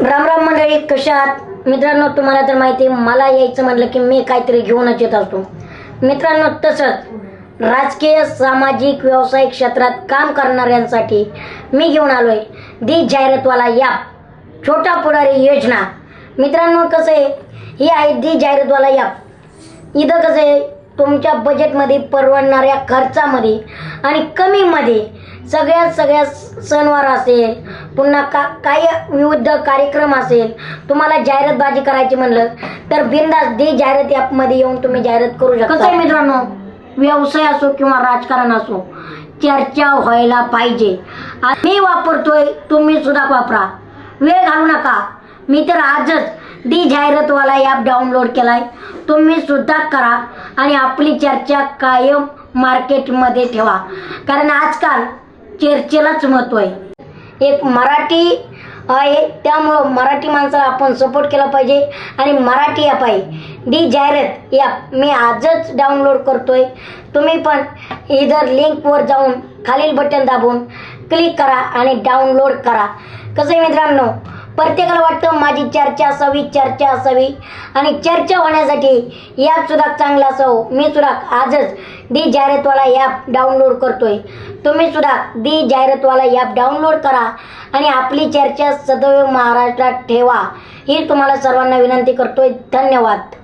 राम राम मंडळी कशा आहात? मित्रांनो तुम्हाला तर माहिती आहे मला यायचं म्हटलं की मी काहीतरी घेऊनच येत असतो. मित्रांनो तसंच राजकीय सामाजिक व्यावसायिक क्षेत्रात काम करणाऱ्यांसाठी मी घेऊन आलो आहे दी जाहिरातवाला या छोटा पुढारी योजना. मित्रांनो कसं आहे? ही आहे दी जाहिरातवाला या. इथं कसं आहे? तुमच्या बजेटमध्ये परवडणाऱ्या खर्चामध्ये आणि कमीमध्ये सगळ्यात सगळ्या सणवार असेल पुन्हा का काही विविध कार्यक्रम असेल तुम्हाला जाहिरातबाजी करायची म्हणलं तर बिंदास दे जाहिरात ॲपमध्ये येऊन तुम्ही जाहिरात करू शकता. कसं आहे मित्रांनो व्यवसाय असो किंवा राजकारण असो चर्चा व्हायला पाहिजे. मी वापरतोय तुम्ही सुद्धा वापरा. वेळ घालू नका. मी तर आजच दी जाहिरातवाला ॲप डाउनलोड केलाय. तुम्ही सुद्धा करा आणि आपली चर्चा कायम मार्केटमध्ये ठेवा. कारण आजकाल चर्चेलाच महत्त्व आहे. एक मराठी आहे त्यामुळं मराठी माणसाला आपण सपोर्ट केला पाहिजे आणि मराठी ॲप आहे. दी जाहिरात ॲप मी आजच डाउनलोड करतोय. तुम्ही पण इधर लिंकवर जाऊन खालील बटन दाबून क्लिक करा आणि डाउनलोड करा. कसं आहे मित्रांनो? प्रत्येकाला वाटतं माझी चर्चा असावी चर्चा असावी. आणि चर्चा होण्यासाठी ॲप सुद्धा चांगला असावं. मी सुद्धा आजच दी जाहिरातवाला ॲप डाउनलोड करतोय. तुम्ही सुद्धा दी जाहिरातवाला ॲप डाउनलोड करा आणि आपली चर्चा सदैव महाराष्ट्रात ठेवा. ही तुम्हाला सर्वांना विनंती करतोय. धन्यवाद.